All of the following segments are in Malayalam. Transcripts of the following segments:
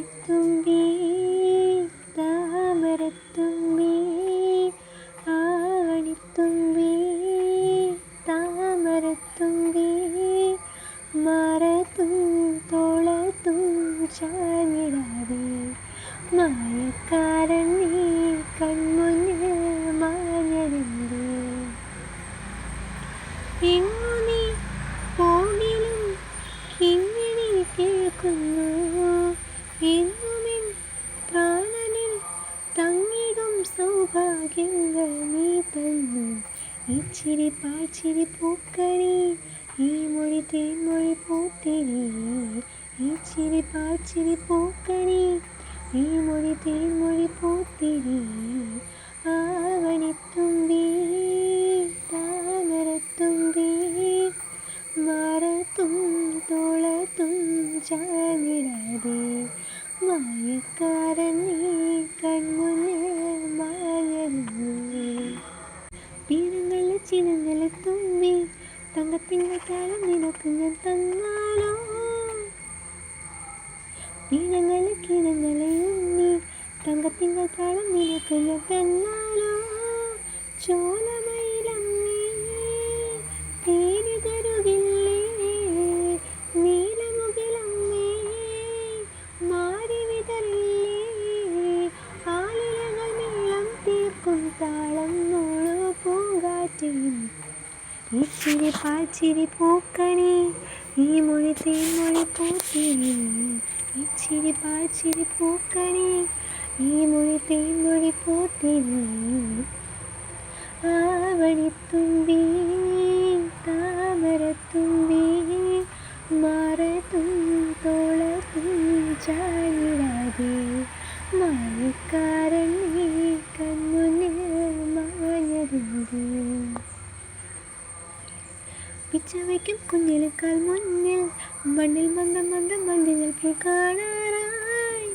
ആവണിത്തുമ്പി താമരത്തുമ്പി ആവണിത്തുമ്പി താമരത്തുമ്പി മരത്തും തോളത്തും ചാഞ്ഞിടാതെ മായക്കാരൻ നീ കൺമുന്നിൽ മാഞ്ഞനെന്തേ ഇച്ചിരി പാച്ചിരി പൂക്കണി ഈ മൊഴി തേൻമൊഴി പൂത്തിരി. ഇച്ചിരി പാച്ചിരി പൂക്കണി ഈ മൊഴി തേൻമൊഴി പൂത്തിരി. ആവണിത്തുമ്പി താമരത്തുമ്പി മറത്തും തോളത്തും ചാഞ്ഞിടാതെ. മായക്കാരൻ നീ കൺമുന്നിൽ ചിനങ്ങളെ തുമ്പി തങ്കത്തിന്റെ കാലം നിനക്ക് ഞാൻ തന്നാലോ? പീനങ്ങളെ കിണങ്ങളെ ഉണ്ണി തങ്കത്തിന്റെ താളം നിനക്ക് ഞാൻ തന്നാലോ? ചോലമയിലമ്മേ തേനി തരുകില്ലേ നീലമുകിലമ്മേ മാറി വിതറില്ലേ ആലിലകൾ നീളം തീർക്കും താളം നോളോ പൂങ്കാറ്റിൽ ഇച്ചിരി പാച്ചിരി പൂക്കണി ഈ മൊഴി തേൻമൊഴി പൂത്തിരി. ഇച്ചിരി പാച്ചിരി പൂക്കണി ഈ മൊഴി തേൻമൊഴി പൂത്തിരി. ആവണിത്തുമ്പി താമരത്തുമ്പി മറത്തും തോളത്തും ചായിടാതെ മഴക്കാരൻ മാഞ്ഞതുണ്ട് പിച്ചവയ്ക്കും കുഞ്ഞിലേക്കാൾ മുന്നിൽ മണ്ണിൽ മന്ദം മന്ദം മന്ദിങ്ങൾ പൂ കാണാറായി.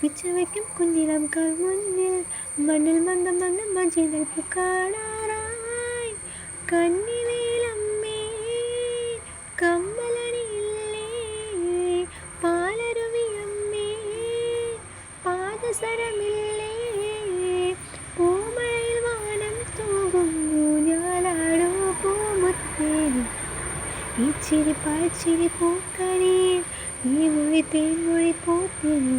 പിച്ചവയ്ക്കും കുഞ്ഞിലേക്കാൾ മുന്നിൽ മണ്ണിൽ മന്ദം മന്ദം മഞ്ഞിങ്ങൾ പൂ കാണാറായി. കന്നിവേലമ്മേ ഇച്ചിരി പാച്ചിരി പൂക്കാനേ ഈ മൊഴി തേൻമൊഴി പൂത്തിരി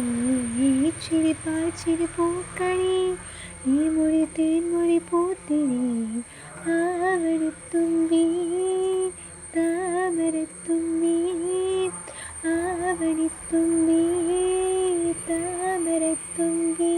ഇച്ചിരി പാച്ചിരി പൂക്കാനേ ഈ മൊഴി തേൻമൊഴി പൂത്തിരി ആവണത്തുമ്പി താമരത്തുമ്പി ആവണിത്തുമ്പി താമരത്തുമ്പി.